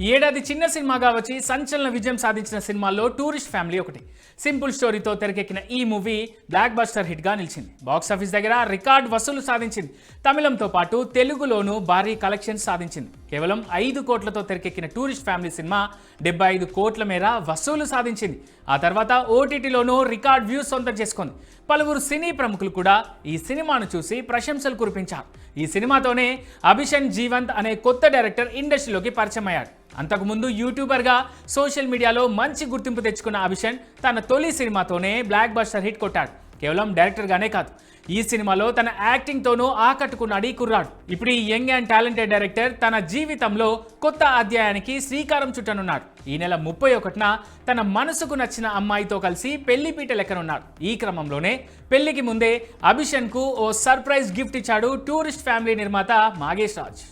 ఏడాది చిన్న సినిమాగా వచ్చి సంచలన విజయం సాధించిన సినిమాల్లో టూరిస్ట్ ఫ్యామిలీ ఒకటి. సింపుల్ స్టోరీతో తెరకెక్కిన ఈ మూవీ బ్లాక్ బస్టర్ హిట్గా నిలిచింది. బాక్స్ ఆఫీస్ దగ్గర రికార్డ్ వసూలు సాధించింది. తమిళంతో పాటు తెలుగులోనూ భారీ కలెక్షన్స్ సాధించింది. కేవలం ఐదు కోట్లతో తెరకెక్కిన టూరిస్ట్ ఫ్యామిలీ సినిమా డెబ్బై ఐదు కోట్ల మేర వసూలు సాధించింది. ఆ తర్వాత ఓటీటీలోనూ రికార్డ్ వ్యూస్ సొంతం చేసుకుంది. పలువురు సినీ ప్రముఖులు కూడా ఈ సినిమాను చూసి ప్రశంసలు కురిపించారు. ఈ సినిమాతోనే అభిషన్ జీవంత్ అనే కొత్త డైరెక్టర్ ఇండస్ట్రీలోకి పరిచయం అయ్యాడు అంతకుముందు యూట్యూబర్గా సోషల్ మీడియాలో మంచి గుర్తింపు తెచ్చుకున్న అభిషన్ తన తొలి సినిమాతోనే బ్లాక్ బస్టర్ హిట్ కొట్టాడు. కేవలం డైరెక్టర్గానే కాదు ఈ సినిమాలో తన యాక్టింగ్తోనూ ఆకట్టుకున్నాడు ఈ కుర్రాడు. ఇప్పుడు ఈ యంగ్ అండ్ టాలెంటెడ్ డైరెక్టర్ తన జీవితంలో కొత్త అధ్యాయానికి శ్రీకారం చుట్టనున్నాడు. ఈ నెల ముప్పై ఒకటిన తన మనసుకు నచ్చిన అమ్మాయితో కలిసి పెళ్ళి పీట లెక్కనున్నాడు. ఈ క్రమంలోనే పెళ్ళికి ముందే అభిషన్కు ఓ సర్ప్రైజ్ గిఫ్ట్ ఇచ్చాడు టూరిస్ట్ ఫ్యామిలీ నిర్మాత మాగేష్ రాజ్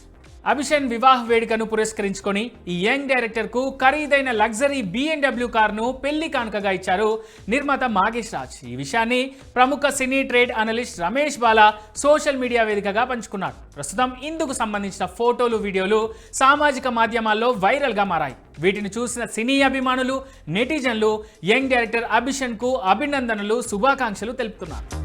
అభిషన్ వివాహ వేడుకను పురస్కరించుకొని ఈ యంగ్ డైరెక్టర్కు ఖరీదైన లగ్జరీ బిఎన్డబ్ల్యూ కారును పెళ్ళి కానుకగా ఇచ్చారు నిర్మాత మాగేష్ రాజ్. ఈ విషయాన్ని ప్రముఖ cine trade analyst Ramesh Bala social media వేదికగా పంచుకున్నారు. ప్రస్తుతం ఇందుకు సంబంధించిన ఫోటోలు వీడియోలు సామాజిక మాధ్యమాల్లో వైరల్గా మారాయి. వీటిని చూసిన సినీ అభిమానులు నెటిజన్లు యంగ్ డైరెక్టర్ అభిషన్కు అభినందనలు శుభాకాంక్షలు తెలుపుతున్నారు.